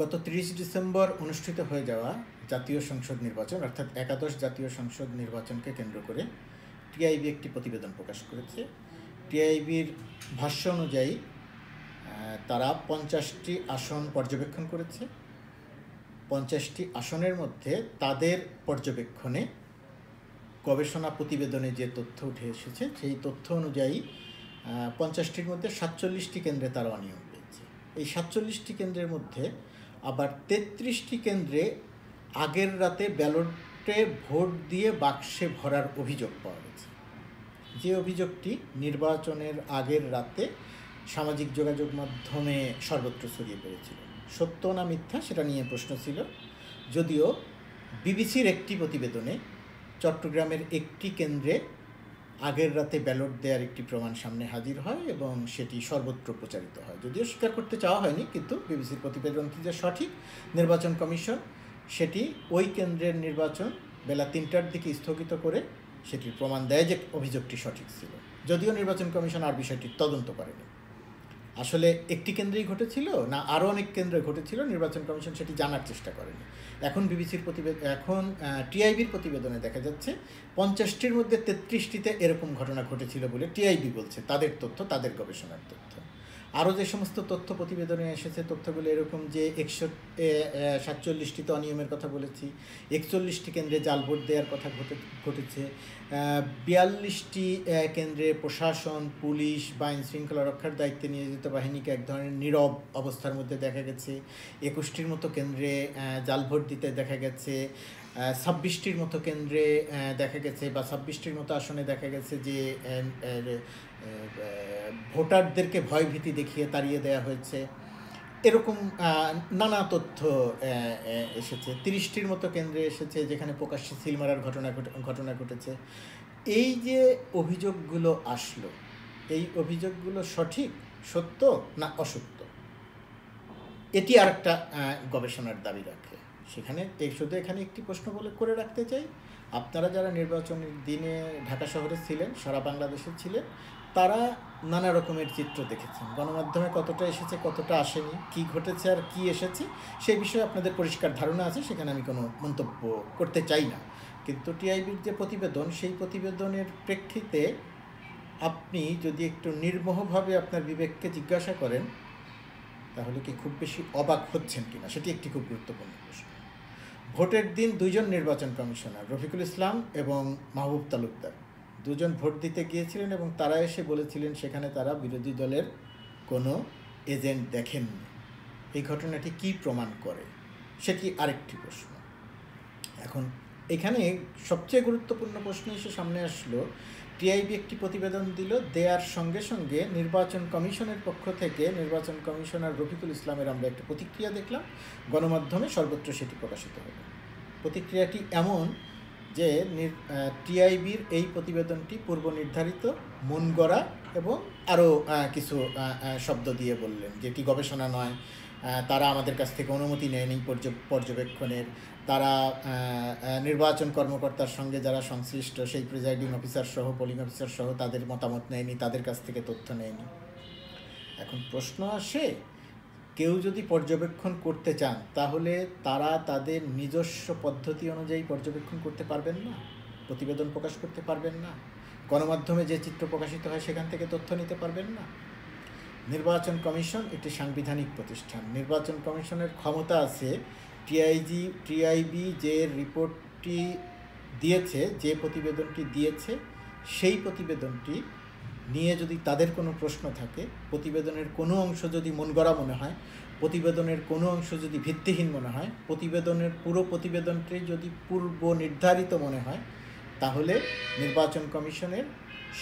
গত তিরিশ ডিসেম্বর অনুষ্ঠিত হয়ে যাওয়া জাতীয় সংসদ নির্বাচন, অর্থাৎ একাদশ জাতীয় সংসদ নির্বাচনকে কেন্দ্র করে টিআইবি একটি প্রতিবেদন প্রকাশ করেছে। টিআইবির ভাষ্য অনুযায়ী তারা পঞ্চাশটি আসন পর্যবেক্ষণ করেছে। পঞ্চাশটি আসনের মধ্যে তাদের পর্যবেক্ষণে গবেষণা প্রতিবেদনে যে তথ্য উঠে এসেছে, সেই তথ্য অনুযায়ী পঞ্চাশটির মধ্যে সাতচল্লিশটি কেন্দ্রে তারা অনিয়ম পেয়েছে। এই সাতচল্লিশটি কেন্দ্রের মধ্যে আবার তেত্রিশটি কেন্দ্রে আগের রাতে ব্যালটে ভোট দিয়ে বাক্সে ভরার অভিযোগ পাওয়া গেছে। যে অভিযোগটি নির্বাচনের আগের রাতে সামাজিক যোগাযোগ মাধ্যমে সর্বত্র ছড়িয়ে পড়েছিল। সত্য না মিথ্যা সেটা নিয়ে প্রশ্ন ছিল। যদিও বিবিসির একটি প্রতিবেদনে চট্টগ্রামের একটি কেন্দ্রে আগের রাতে ব্যালট দেওয়ার একটি প্রমাণ সামনে হাজির হয় এবং সেটি সর্বত্র প্রচারিত হয়। যদিও স্বীকার করতে চাওয়া হয়নি, কিন্তু বিবিসির প্রতিবেদনটি যে সঠিক? নির্বাচন কমিশন সেটি ওই কেন্দ্রের নির্বাচন বেলা তিনটার দিকে স্থগিত করে সেটির প্রমাণ দেয় যে অভিযোগটি সঠিক ছিল। যদিও নির্বাচন কমিশন আর বিষয়টি তদন্ত করেনি। আসলে একটি কেন্দ্রেই ঘটেছিল না আরও অনেক কেন্দ্রে ঘটেছিল, নির্বাচন কমিশন সেটি জানার চেষ্টা করেনি। এখন বিবিসির প্রতিবেদন এখন টিআইবির প্রতিবেদনে দেখা যাচ্ছে পঞ্চাশটির মধ্যে তেত্রিশটিতে এরকম ঘটনা ঘটেছিল বলে টিআইবি বলছে। তাদের তথ্য, তাদের গবেষণার তথ্য। আরও যে সমস্ত তথ্য প্রতিবেদনে এসেছে, তথ্যগুলো এরকম যে একশো সাতচল্লিশটিতে অনিয়মের কথা বলেছি, একচল্লিশটি কেন্দ্রে জাল ভোট দেওয়ার কথা ঘটে, ঘটেছে বিয়াল্লিশটি কেন্দ্রে প্রশাসন, পুলিশ বা আইন শৃঙ্খলা রক্ষার দায়িত্বে নিয়োজিত বাহিনীকে এক ধরনের নীরব অবস্থার মধ্যে দেখা গেছে, একুশটির মতো কেন্দ্রে জাল ভোট দিতে দেখা গেছে ছাব্বিশটির মতো কেন্দ্রে দেখা গেছে বা ছাব্বিশটির মতো আসনে দেখা গেছে যে ভোটারদেরকে ভয়ভীতি দেখিয়ে তাড়িয়ে দেওয়া হয়েছে। এরকম নানা তথ্য এসেছে। তিরিশটির মতো কেন্দ্রে এসেছে যেখানে প্রকাশ্যে সিল মারার ঘটনা ঘটনা ঘটেছে। এই যে অভিযোগগুলো আসলো, এই অভিযোগগুলো সঠিক, সত্য না অসত্য? এটি আর একটা গবেষণার দাবি রাখে। সেখানে শুধু এখানে একটি প্রশ্ন বলে করে রাখতে চাই। আপনারা যারা নির্বাচনের দিনে ঢাকা শহরে ছিলেন, সারা বাংলাদেশে ছিলেন, তারা নানা রকমের চিত্র দেখেছেন। গণমাধ্যমে কতটা এসেছে, কতটা আসেনি, কি ঘটেছে আর কি এসেছে সেই বিষয়ে আপনাদের পরিষ্কার ধারণা আছে, সেখানে আমি কোনো মন্তব্য করতে চাই না। কিন্তু টিআইবির যে প্রতিবেদন, সেই প্রতিবেদনের প্রেক্ষিতে আপনি যদি একটু নির্মোহভাবে আপনার বিবেককে জিজ্ঞাসা করেন, তাহলে কি খুব বেশি অবাক হচ্ছেন কিনা? সেটি একটি খুব গুরুত্বপূর্ণ প্রশ্ন। ভোটের দিন দুইজন নির্বাচন কমিশনার, রফিকুল ইসলাম এবং মাহবুব তালুকদার। দুজন ভোট দিতে গিয়েছিলেন এবং তারা এসে বলেছিলেন সেখানে তারা বিরোধী দলের কোনো এজেন্ট দেখেননি। এই ঘটনাটি কি প্রমাণ করে? সেটি আরেকটি প্রশ্ন। এখন এখানে সবচেয়ে গুরুত্বপূর্ণ প্রশ্ন এসে সামনে আসলো টিআইবি একটি প্রতিবেদন দিল, দেয়ার সঙ্গে সঙ্গে নির্বাচন কমিশনের পক্ষ থেকে নির্বাচন কমিশনার রফিকুল ইসলামের আমরা একটা প্রতিক্রিয়া দেখলাম। গণমাধ্যমে সর্বত্র সেটি প্রকাশিত হলো। প্রতিক্রিয়াটি এমন যে টিআইবির এই প্রতিবেদনটি পূর্ব নির্ধারিত মন গড়া এবং আরও কিছু শব্দ দিয়ে বললেন, যেটি গবেষণা নয়। তারা আমাদের কাছ থেকে অনুমতি নেয়নি পর্য- পর্যবেক্ষণের। তারা নির্বাচন কর্মকর্তার সঙ্গে যারা সংশ্লিষ্ট, সেই প্রিজাইডিং অফিসার সহ, পোলিং অফিসার সহ তাদের মতামত নেয়নি, তাদের কাছ থেকে তথ্য নেয়নি। এখন প্রশ্ন আসে, কেউ যদি পর্যবেক্ষণ করতে চান, তাহলে তারা তাদের নিজস্ব পদ্ধতি অনুযায়ী পর্যবেক্ষণ করতে পারবেন না, প্রতিবেদন প্রকাশ করতে পারবেন না, গণমাধ্যমে যে চিত্র প্রকাশিত হয় সেখান থেকে তথ্য নিতে পারবেন না। নির্বাচন কমিশন একটি সাংবিধানিক প্রতিষ্ঠান, নির্বাচন কমিশনের ক্ষমতা আছে টিআইজি টিআইবি যে রিপোর্টটি দিয়েছে, যে প্রতিবেদনটি দিয়েছে, সেই প্রতিবেদনটি নিয়ে যদি তাদের কোনো প্রশ্ন থাকে, প্রতিবেদনের কোনো অংশ যদি মন গড়া মনে হয়, প্রতিবেদনের কোনো অংশ যদি ভিত্তিহীন মনে হয়, প্রতিবেদনের পুরো প্রতিবেদনটি যদি পূর্ব নির্ধারিত মনে হয়, তাহলে নির্বাচন কমিশনের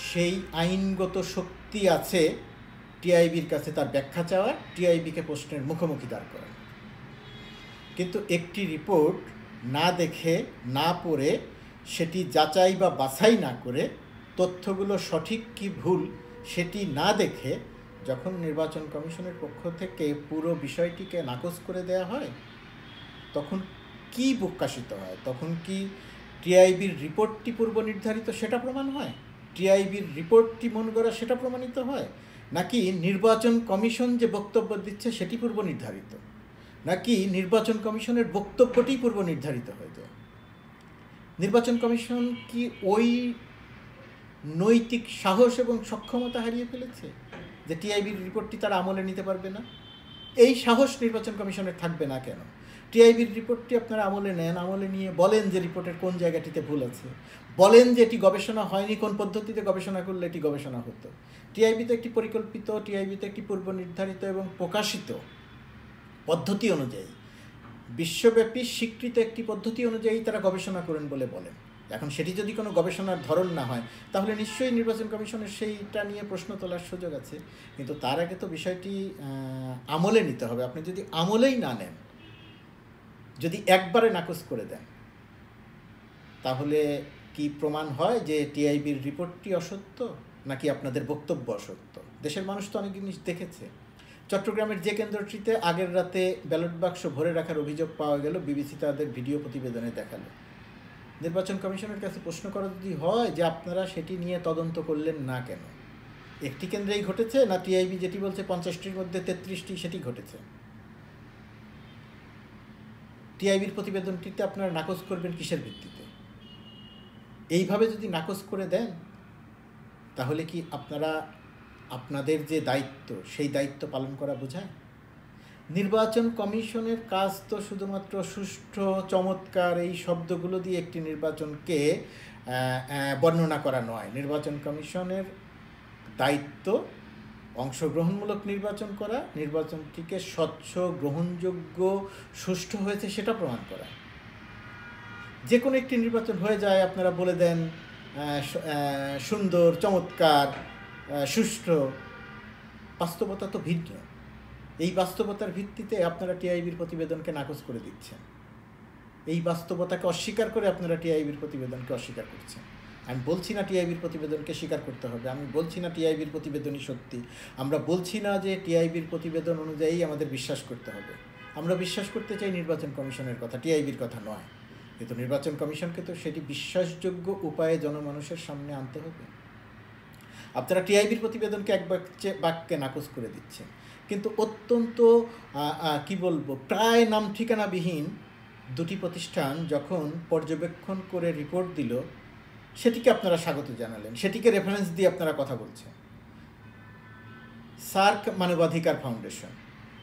সেই আইনগত শক্তি আছে টিআইবির কাছে তার ব্যাখ্যা চাওয়ার টিআইবিকে প্রশ্নের মুখোমুখি দাঁড় করানো। কিন্তু একটি রিপোর্ট না দেখে, না পড়ে, সেটি যাচাই বা বাছাই না করে তথ্যগুলো সঠিক কি ভুল সেটি না দেখে যখন নির্বাচন কমিশনের পক্ষ থেকে পুরো বিষয়টিকে নাকচ করে দেয়া হয়, তখন কি প্রকাশিত হয়? তখন কি টিআইবির রিপোর্টটি পূর্ব নির্ধারিত সেটা প্রমাণ হয়? টিআইবির রিপোর্টটি মন করা সেটা প্রমাণিত হয়? নাকি নির্বাচন কমিশন যে বক্তব্য দিচ্ছে সেটি পূর্ব নির্ধারিত? নাকি নির্বাচন কমিশনের বক্তব্যটি পূর্ব নির্ধারিত হয়ে যায় নির্বাচন কমিশন কি ওই নৈতিক সাহস এবং সক্ষমতা হারিয়ে ফেলেছে যে টিআইবির রিপোর্টটি তারা আমলে নিতে পারবে না? এই সাহস নির্বাচন কমিশনের থাকবে না কেন? টিআইবির রিপোর্টটি আপনারা আমলে নেন, আমলে নিয়ে বলেন যে রিপোর্টের কোন জায়গাটিতে ভুল আছে। বলেন যে এটি গবেষণা হয়নি, কোন পদ্ধতিতে গবেষণা করলে এটি গবেষণা হতো। টিআইবিতে একটি পরিকল্পিত টিআইবিতে একটি পূর্ব নির্ধারিত এবং প্রকাশিত। পদ্ধতি অনুযায়ী। বিশ্বব্যাপী স্বীকৃত একটি পদ্ধতি অনুযায়ী তারা গবেষণা করেন বলে বলেন। এখন সেটি যদি কোনো গবেষণার ধরন না হয়, তাহলে নিশ্চয়ই নির্বাচন কমিশনের সেইটা নিয়ে প্রশ্ন তোলার সুযোগ আছে। কিন্তু তার আগে তো বিষয়টি আমলে নিতে হবে। আপনি যদি আমলেই না নেন, যদি একবারে নাকচ করে দেন, তাহলে কি প্রমাণ হয় যে টিআইবির রিপোর্টটি অসত্য, নাকি আপনাদের বক্তব্য অসত্য? দেশের মানুষ তো অনেক জিনিস দেখেছে। চট্টগ্রামের যে কেন্দ্রটিতে আগের রাতে ব্যালট বাক্স ভরে রাখার অভিযোগ পাওয়া গেল, বিবিসি তাদের ভিডিও প্রতিবেদনে দেখাল। নির্বাচন কমিশনের কাছে প্রশ্ন করা যদি হয় যে আপনারা সেটি নিয়ে তদন্ত করলেন না কেন? একটি কেন্দ্রেই ঘটেছে না টিআইবি যেটি বলছে পঞ্চাশটির মধ্যে তেত্রিশটি সেটি ঘটেছে? টিআইবির প্রতিবেদনটিতে আপনারা নাকচ করবেন কিসের ভিত্তিতে? এইভাবে যদি নাকচ করে দেন, তাহলে কি আপনারা আপনাদের যে দায়িত্ব, সেই দায়িত্ব পালন করা বোঝায়? নির্বাচন কমিশনের কাজ তো শুধুমাত্র সুষ্ঠু, চমৎকার এই শব্দগুলো দিয়ে একটি নির্বাচনকে বর্ণনা করা নয়। নির্বাচন কমিশনের দায়িত্ব অংশগ্রহণমূলক নির্বাচন করা, নির্বাচনটিকে স্বচ্ছ, গ্রহণযোগ্য, সুষ্ঠু হয়েছে সেটা প্রমাণ করা। যে কোনো একটি নির্বাচন হয়ে যায়, আপনারা বলে দেন সুন্দর, চমৎকার সুষ্ঠু বাস্তবতা তো ভিন্ন। এই বাস্তবতার ভিত্তিতে আপনারা টিআইবির প্রতিবেদনকে নাকচ করে দিচ্ছেন। এই বাস্তবতাকে অস্বীকার করে আপনারা টিআইবির প্রতিবেদনকে অস্বীকার করছেন। আমি বলছি না টিআইবির প্রতিবেদনকে স্বীকার করতে হবে। আমি বলছি না টিআইবির প্রতিবেদনই সত্যি। আমরা বলছি না যে টিআইবির প্রতিবেদন অনুযায়ী আমাদের বিশ্বাস করতে হবে। আমরা বিশ্বাস করতে চাই নির্বাচন কমিশনের কথা, টিআইবির কথা নয়। কিন্তু নির্বাচন কমিশনকে তো সেটি বিশ্বাসযোগ্য উপায়ে জনমানুষের সামনে আনতে হবে। আপনারা টিআইবির প্রতিবেদনকে এক বাক্যে বাক্যে নাকচ করে দিচ্ছেন। কিন্তু অত্যন্ত কি বলব, প্রায় নাম ঠিকানাবিহীন দুটি প্রতিষ্ঠান যখন পর্যবেক্ষণ করে রিপোর্ট দিল, সেটিকে আপনারা স্বাগত জানালেন। সেটিকে রেফারেন্স দিয়ে আপনারা কথা বলছেন। সার্ক মানবাধিকার ফাউন্ডেশন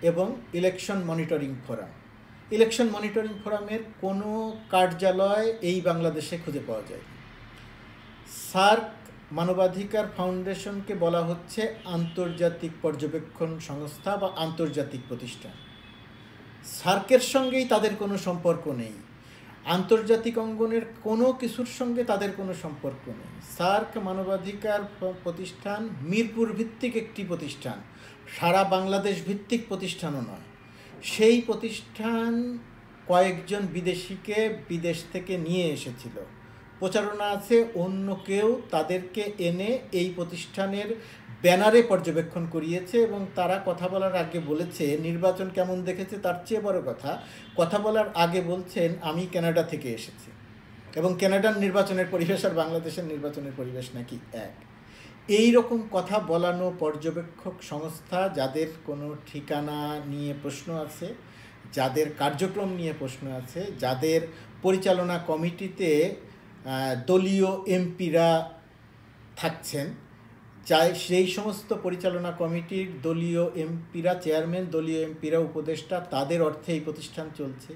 এবং election monitoring forum. Election monitoring ফোরামের কোনো কার্যালয় এই বাংলাদেশে খুঁজে পাওয়া যায় সার্ক মানবাধিকার ফাউন্ডেশনকে বলা হচ্ছে আন্তর্জাতিক পর্যবেক্ষণ সংস্থা বা আন্তর্জাতিক প্রতিষ্ঠান। সার্কের সঙ্গেই তাদের কোনো সম্পর্ক নেই। আন্তর্জাতিক অঙ্গনের কোনো কিছুর সঙ্গে তাদের কোনো সম্পর্ক নেই। সার্ক মানবাধিকার প্রতিষ্ঠান মিরপুর ভিত্তিক একটি প্রতিষ্ঠান। সারা বাংলাদেশ ভিত্তিক প্রতিষ্ঠানও নয়। সেই প্রতিষ্ঠান কয়েকজন বিদেশিকে বিদেশ থেকে নিয়ে এসেছিল। প্রচারণা আছে, অন্য কেউ তাদেরকে এনে এই প্রতিষ্ঠানের ব্যানারে পর্যবেক্ষণ করিয়েছে এবং তারা কথা বলার আগে বলেছে, নির্বাচন কেমন দেখেছে তার চেয়ে বড় কথা কথা বলার আগে বলছেন, আমি কানাডা থেকে এসেছি। এবং কানাডার নির্বাচনের পরিবেশ আর বাংলাদেশের নির্বাচনের পরিবেশ নাকি এক? এই রকম কথা বলানো পর্যবেক্ষক সংস্থা যাদের কোনো ঠিকানা নিয়ে প্রশ্ন আছে, যাদের কার্যক্রম নিয়ে প্রশ্ন আছে, যাদের পরিচালনা কমিটিতে দলীয় এমপিরা থাকছেন। চাই সেই সমস্ত পরিচালনা কমিটির দলীয় এমপিরা, চেয়ারম্যান, দলীয় এমপিরা, উপদেষ্টা, তাদের অর্থে এই প্রতিষ্ঠান চলছে।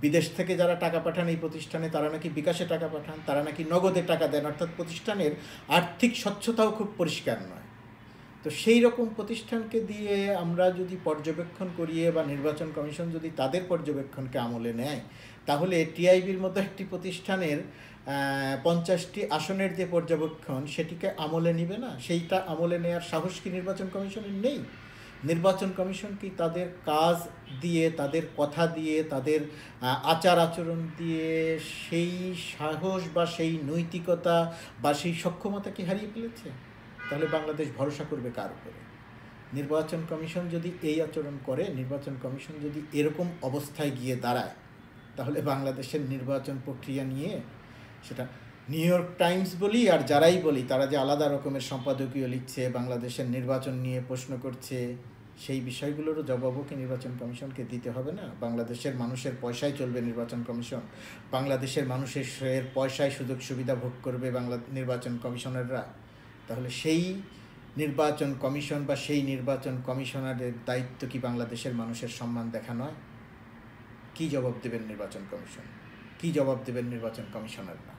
বিদেশ থেকে যারা টাকা পাঠান এই প্রতিষ্ঠানে, তারা নাকি বিকাশে টাকা পাঠান, তারা নাকি নগদে টাকা দেন। অর্থাৎ প্রতিষ্ঠানের আর্থিক স্বচ্ছতাও খুব পরিষ্কার নয়। তো সেই রকম প্রতিষ্ঠানকে দিয়ে আমরা যদি পর্যবেক্ষণ করিয়ে বা নির্বাচন কমিশন যদি তাদের পর্যবেক্ষণকে আমলে নেয় তাহলে টিআইবির মতো একটি প্রতিষ্ঠানের পঞ্চাশটি আসনের যে পর্যবেক্ষণ সেটিকে আমলে নিবে না? সেইটা আমলে নেওয়ার সাহস কি নির্বাচন কমিশনের নেই? নির্বাচন কমিশন কি তাদের কাজ দিয়ে, তাদের কথা দিয়ে, তাদের আচার আচরণ দিয়ে সেই সাহস বা সেই নৈতিকতা বা সেই সক্ষমতা কি হারিয়ে ফেলেছে? তাহলে বাংলাদেশ ভরসা করবে কার উপরে? নির্বাচন কমিশন যদি এই আচরণ করে, নির্বাচন কমিশন যদি এরকম অবস্থায় গিয়ে দাঁড়ায় তাহলে বাংলাদেশের নির্বাচন প্রক্রিয়া নিয়ে সেটা নিউ ইয়র্ক টাইমস বলি আর যারাই বলি, তারা যে আলাদা রকমের সম্পাদকীয় লিখছে, বাংলাদেশের নির্বাচন নিয়ে প্রশ্ন করছে, সেই বিষয়গুলোরও জবাবও কি নির্বাচন কমিশনকে দিতে হবে না? বাংলাদেশের মানুষের পয়সায় চলবে নির্বাচন কমিশন। বাংলাদেশের মানুষের এর পয়সায় সুযোগ সুবিধা ভোগ করবে বাংলা নির্বাচন কমিশনাররা। তাহলে সেই নির্বাচন কমিশন বা সেই নির্বাচন কমিশনারের দায়িত্ব কি বাংলাদেশের মানুষের সম্মান দেখা নয়? কি জবাব দেবেন নির্বাচন কমিশন? কি জবাব দেবেন নির্বাচন কমিশনাররা?